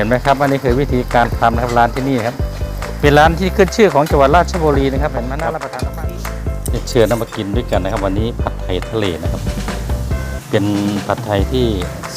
ห็นไหมครับ อันนี้คือวิธีการทำนะครับร้านที่นี่ครับ เป็นร้านที่ขึ้นชื่อของจังหวัดราชบุรีนะครับ เห็นไหมน่ารับประทานมากเชิญนำมากินด้วยกันนะครับ วันนี้ผัดไทยทะเลนะครับ เป็นผัดไทยที่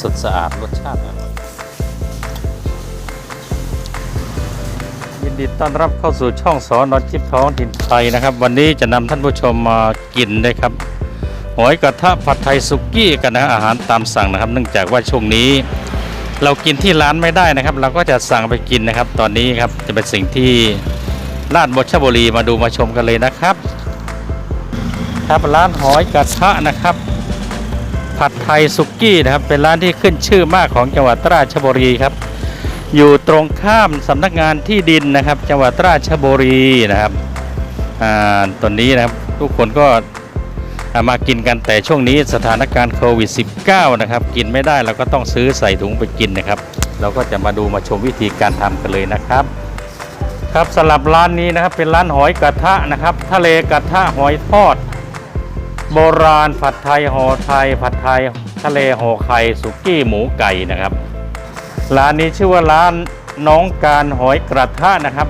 สดสะอาดรสชาติอร่อยยินดีต้อนรับเข้าสู่ช่องสอนอจิบท้องถิ่นไทยนะครับ วันนี้จะนำท่านผู้ชมมากินนะครับหอยกระทะผัดไทยสุกี้กันนะอาหารตามสั่งนะครับ เนื่องจากว่าช่วงนี้ เรากินที่ร้านไม่ได้นะครับ เราก็จะสั่งไปกินนะครับ ตอนนี้ครับจะเป็นสิ่งที่ร้านบชบุรีมาดูมาชมกันเลยนะครับ ครับร้านหอยกระทะนะครับ ผัดไทยสุกี้นะครับ เป็นร้านที่ขึ้นชื่อมากของจังหวัดราชบุรีครับ อยู่ตรงข้ามสำนักงานที่ดินนะครับ จังหวัดราชบุรีนะครับอ่าตอนนี้นะครับทุกคนก็ มากินกันแต่ช่วงนี้สถานการณ์โควิด -19 นะครับกินไม่ได้เราก็ต้องซื้อใส่ถุงไปกินนะครับ เราก็จะมาดูมาชมวิธีการทำกันเลยนะครับ ครับสำหรับร้านนี้นะครับเป็นร้านหอยกระทะนะครับ ทะเลกระทะหอยทอด โบราณผัดไทยห่อไทย ผัดไทยทะเลห่อไข่สุกี้หมูไก่นะครับ ร้านนี้ชื่อว่าร้านน้องการหอยกระทะนะครับ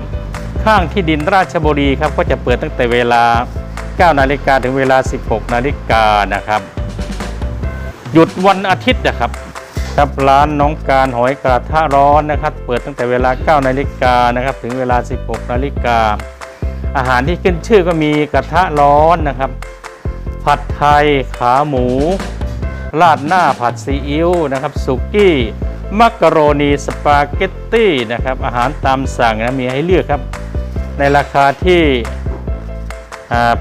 ข้างที่ดินราชบุรีครับก็จะเปิดตั้งแต่เวลา 9 นาฬิกาถึงเวลา 16 นาฬิกานะครับ หยุดวันอาทิตย์นะครับครับร้านน้องการหอยกระทะร้อนนะครับ เปิดตั้งแต่เวลา 9 นาฬิกานะครับถึงเวลา 16 นาฬิกา อาหารที่ขึ้นชื่อก็มีกระทะร้อนนะครับ ผัดไทยขาหมู ราดหน้าผัดซีอิ๊วนะครับสุกี้มักกะโรนีสปาเกตตี้นะครับอาหารตามสั่งนะมีให้เลือกครับ ในราคาที่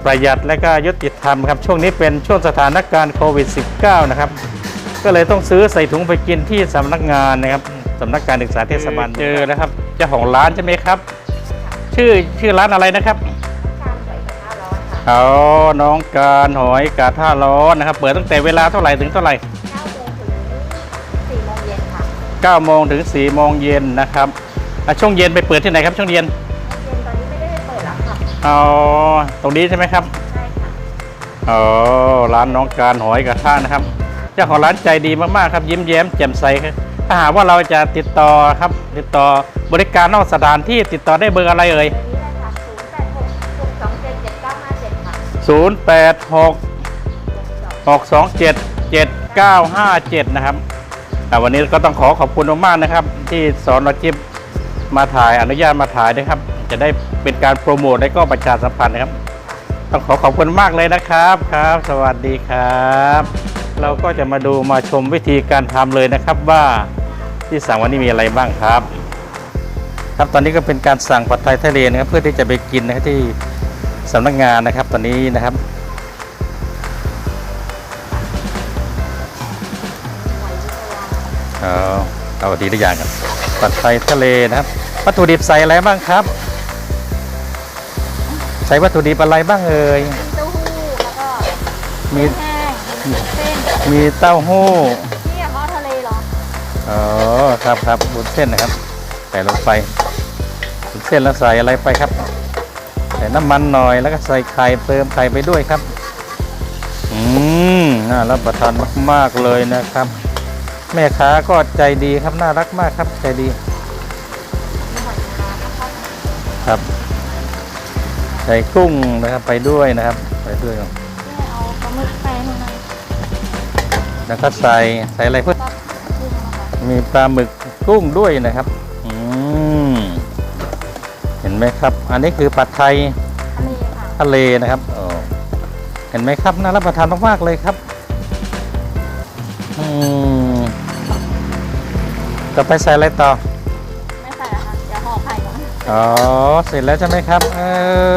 ประหยัดและก็ยุติธรรมครับช่วงนี้เป็นช่วงสถานการณ์โควิด -19 นะครับก็เลยต้องซื้อใส่ถุงไปกินที่สำนักงานนะครับสำนักการศึกษาเทศบาลเจอนะครับเจ้าของร้านใช่ไหมครับ ชื่อชื่อร้านอะไรนะครับการใส่กระทะร้อนค่ะเอาน้องการหอยกาท่าร้อนนะครับ เปิดตั้งแต่เวลาเท่าไหร่ถึงเท่าไหร่9โมงถึง4โมงเย็นค่ะ9โมงถึง4โมงเย็นนะครับอะช่วงเย็นไปเปิดที่ไหนครับช่วงเย็นเย็น แล้วค่ะเอาตรงนี้ใช่ไหมครับใช่ค่ะอ๋อร้านน้องการหอยกระทะนะครับ เจ้าของร้านใจดีมากๆครับ ยิ้มแย้มแจ่มใสครับถ้าหากว่าเราจะติดต่อครับ ติดต่อบริการนอกสถานที่ติดต่อได้เบอร์อะไรเอ่ยเบอร์นี้เลยค่ะ0866277957ค่ะ086 627 7957 นะครับแต่วันนี้ก็ต้องขอขอบคุณมากๆนะครับ ที่สอนเราจิบมาถ่ายอนุญาตมาถ่ายนะครับ จะได้เป็นการโปรโมทและก็ประชาสัมพันธ์นะครับ ต้องขอขอบคุณมากเลยนะครับครับ สวัสดีครับ เราก็จะมาดูมาชมวิธีการทำเลยนะครับว่าที่สั่งวันนี้มีอะไรบ้างครับ ครับตอนนี้ก็เป็นการสั่งผัดไทยทะเลนะครับ เพื่อที่จะไปกินนะครับที่สำนักงานนะครับ ตอนนี้นะครับเอาเอาดีตัวอย่างกันผัดไทยทะเลนะครับ วัตถุดิบใส่อะไรบ้างครับ ใส่วัตถุดิบอะไรบ้างเอ่ยมีเต้าหู้แล้วก็มีแห้งมีเส้นมีเต้าหู้นี่อะทอดทะเลเหรออ๋อครับครับบุนเส้นนะครับใส่ลงไปบุนเส้นแล้วใส่อะไรไปครับ ใส่น้ำมันหน่อยแล้วก็ใส่ไข่เติมไข่ไปด้วยครับอืมน่ารับประทานมากๆเลยนะครับ แม่ค้าก็ใจดีครับน่ารักมากครับใจดีมีหอยนางรมนะคะครับ ใส่กุ้งนะครับไปด้วยนะครับ ไปด้วยครับที่เอาปลาหมึกไปให้หน่อยแล้วก็ใส่ใส่อะไรเพื่อก็กุ้งนะคะมีปลาหมึกกุ้งด้วยนะครับอืมเห็นไหมครับ อันนี้คือผัดไทยทะเลค่ะทะเลนะครับโอ้เห็นไหมครับน่ารับประทานมากๆเลยครับอืมต่อไปใส่อะไรต่อ อ๋อ เสร็จแล้วใช่ไหมครับ เอ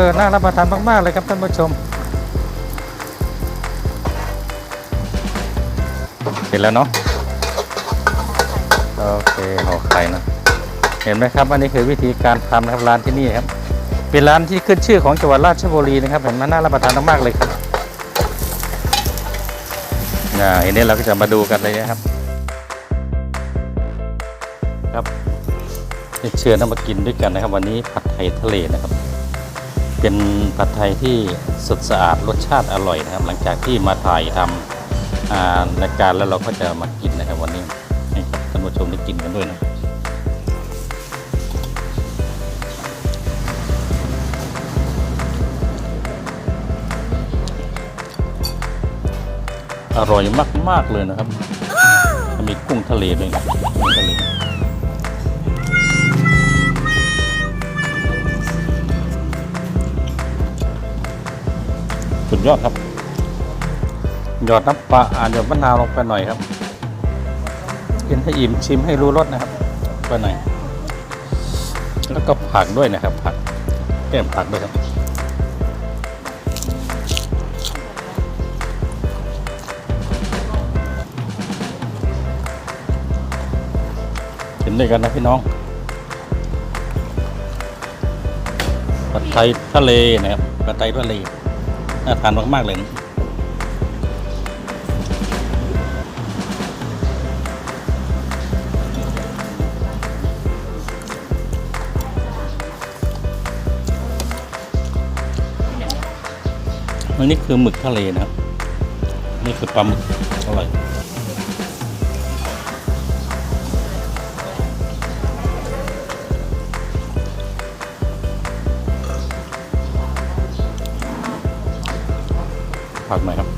อ น่ารับประทานมาก ๆ เลยครับท่านผู้ชม เสร็จแล้วเนาะ โอเคห่อไข่นะ เห็นไหมครับ อันนี้คือวิธีการทำนะครับร้านที่นี่ครับ เป็นร้านที่ขึ้นชื่อของจังหวัดราชบุรีนะครับเห็นไหมันน่ารับประทานมากๆเลยครับนะเห็นนี้เราก็จะมาดูกันเลยนะครับ เชิญนำมากินด้วยกันนะครับ วันนี้ผัดไทยทะเลนะครับ เป็นผัดไทยที่สดสะอาดรสชาติอร่อยนะครับ หลังจากที่มาถ่ายทำรายการแล้วเราก็จะมากินนะครับวันนี้ให้ท่านผู้ชมได้กินกันด้วยนะอร่อยมาก ๆ เลยนะครับ มีกุ้งทะเลด้วยกุ้งทะเล สุดยอดครับ หยอดน้ำปลาอ่าหยอดมะนาวลงไปหน่อยครับ กินให้อิ่มชิมให้รู้รสนะครับไปหน่อยแล้วก็ผักด้วยนะครับ ผักแก้มผักด้วยครับกินด้วยกันนะพี่น้องผัดไทยทะเลนะครับผัดไทยทะเล น่าทานมาก ๆ เลยนะอันนี้คือหมึกทะเลนะครับ นี่คือปลาหมึกอร่อย ฝากหน่อยครับ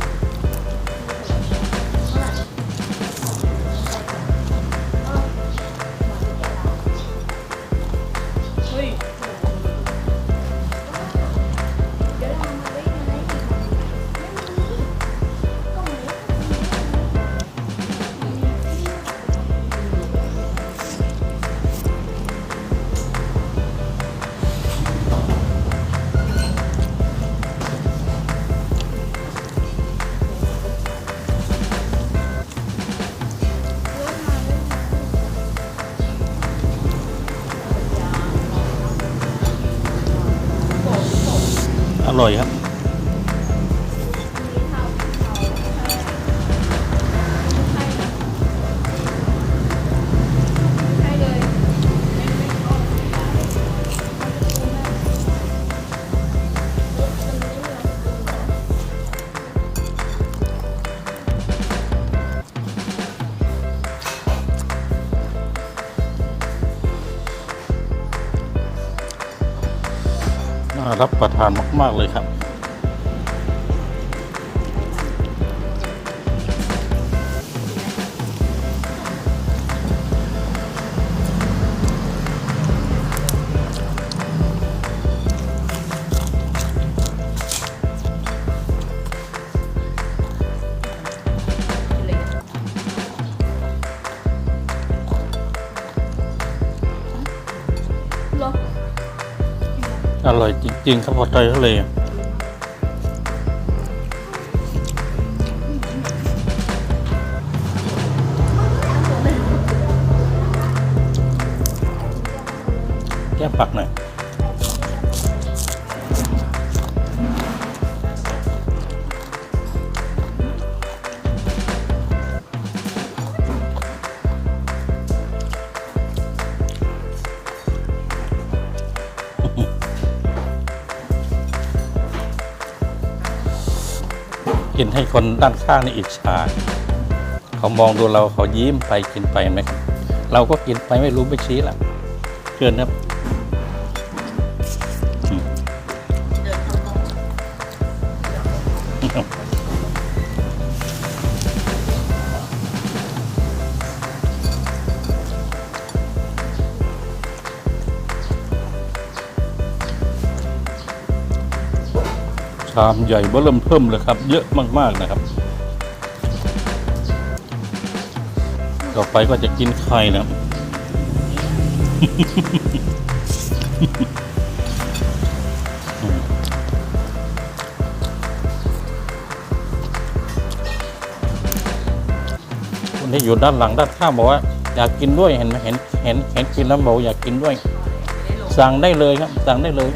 ร่อยครับ รับประทานมาก ๆ เลยครับ จริงครับพอใจทะเล กินให้คนด้านข้างนี่อิจฉาเขามองดูเราเขายิ้มไปกินไปไหมครับเราก็กินไปไม่รู้ไม่ชี้ละเชิญครับอืมชา มใหญ่เบิ่มเพิ่มเลยครับ เยอะมากๆนะครับ ต่อไปก็จะกินไข่นะครับคนที่อยู่ด้านหลังด้านข้างบอกว่าอยากกินด้วยเห็นไหมเห็นเห็นเห็นกินแล้วบอกอยากกินด้วย สั่งได้เลยครับ สั่งได้เลย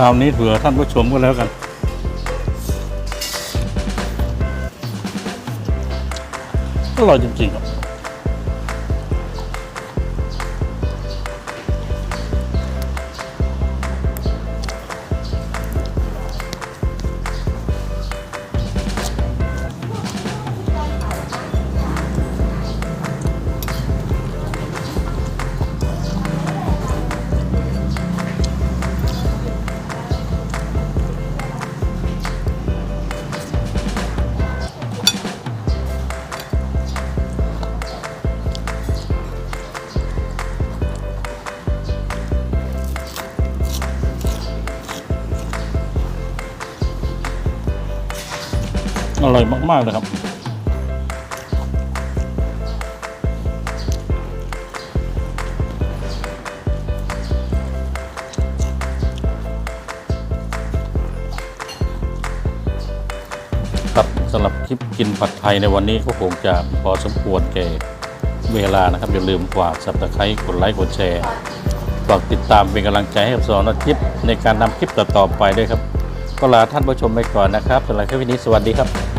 ราวนี้เผื่อท่านผู้ชมก็แล้วกัน อร่อยจริงๆครับร่ะ มากเลยครับ ครับสำหรับคลิปกินผัดไทยในวันนี้ก็คงจะพอสมควรแก่เวลานะครับ อย่าลืมฝากสับตะไคร้กดไลค์กดแชร์ฝากติดตามเป็นกำลังใจให้กับสอนทิพย์ในการนำคลิปต่อๆไปด้วยครับ ก็ลาท่านผู้ชมไปก่อนนะครับสำหรับคลิปนี้สวัสดีครับ